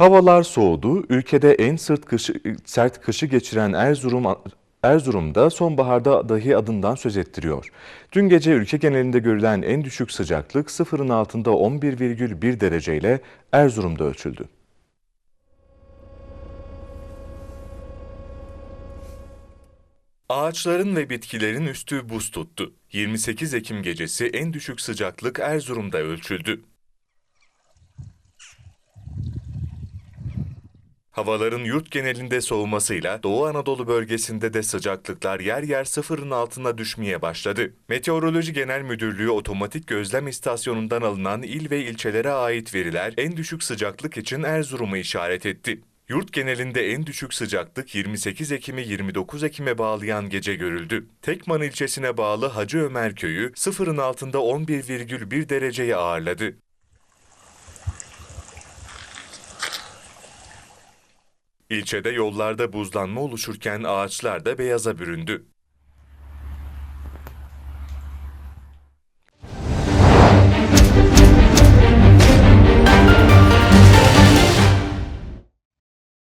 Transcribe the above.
Havalar soğudu. Ülkede en sırt kışı, sert kışı geçiren Erzurum Erzurum'da sonbaharda dahi adından söz ettiriyor. Dün gece ülke genelinde görülen en düşük sıcaklık sıfırın altında 11,1 dereceyle Erzurum'da ölçüldü. Ağaçların ve bitkilerin üstü buz tuttu. 28 Ekim gecesi en düşük sıcaklık Erzurum'da ölçüldü. Havaların yurt genelinde soğumasıyla Doğu Anadolu bölgesinde de sıcaklıklar yer yer sıfırın altına düşmeye başladı. Meteoroloji Genel Müdürlüğü Otomatik Gözlem İstasyonu'ndan alınan il ve ilçelere ait veriler en düşük sıcaklık için Erzurum'u işaret etti. Yurt genelinde en düşük sıcaklık 28 Ekim'i 29 Ekim'e bağlayan gece görüldü. Tekman ilçesine bağlı Hacı Ömer köyü sıfırın altında 11,1 dereceyi ağırladı. İlçede yollarda buzlanma oluşurken ağaçlar da beyaza büründü.